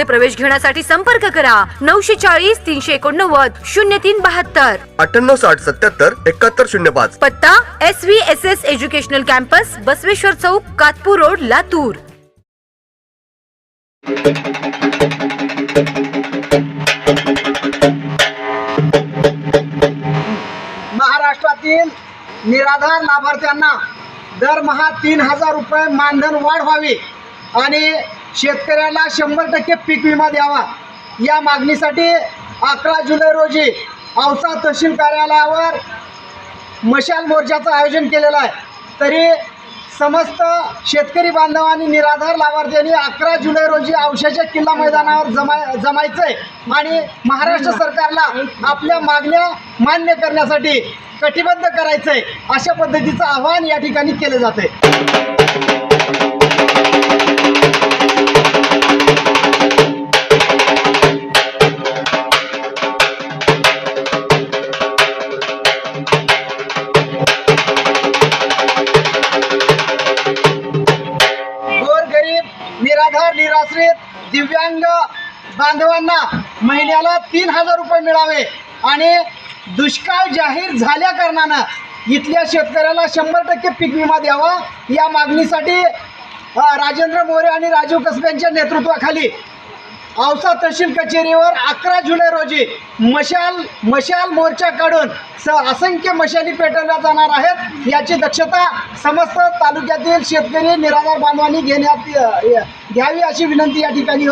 प्रवेश घेण्यासाठी संपर्क करा. नऊशे चाळीस तीनशे एकोणनव्वद शून्य तीन बहात्तर. अठ्ठ्याण्णव साठ सत्याहत्तर एकाहत्तर शून्य पाच. पत्ता S V S S educational campus Basaveshwar Chowk Katpur road Latur. महाराष्ट्रातील निराधार लाभार्थ्यांना दरमहा तीन हजार रुपये मानधन वाढ व्हावी आणि शेतकऱ्याला शंभर टक्के पीक विमा द्यावा. या मागणीसाठी अकरा जुलै रोजी औसा तहसील कार्यालयावर मशाल मोर्चाचं आयोजन केलेलं आहे. तरी समस्त शेतकरी बांधवांनी निराधार लाभार्थ्यांनी अकरा जुलै रोजी औशाच्या किल्ला मैदानावर जमा जमायचं आहे आणि महाराष्ट्र सरकारला आपल्या मागण्या मान्य करण्यासाठी कटिबद्ध करायचं आहे अशा पद्धतीचं आवाहन या ठिकाणी केलं जातं आश्रित दिव्यांग बांधवांना महिन्याला तीन हजार रुपये मिळावे आणि दुष्काळ जाहीर झाल्या कारणानं इथल्या शेतकऱ्याला शंभर टक्के पीक विमा द्यावा या मागणीसाठी राजेंद्र मोरे आणि राजीव कसबे यांच्या नेतृत्वाखाली औसा तहसील कचेरीवर अकरा जुलै रोजी मशाल मशाल मोर्चा काढून स असंख्य मशाली पेटवल्या जाणार आहेत. याची दक्षता समस्त तालुक्यातील शेतकरी निराधार बांधवांनी घेण्यात घ्यावी अशी विनंती या ठिकाणी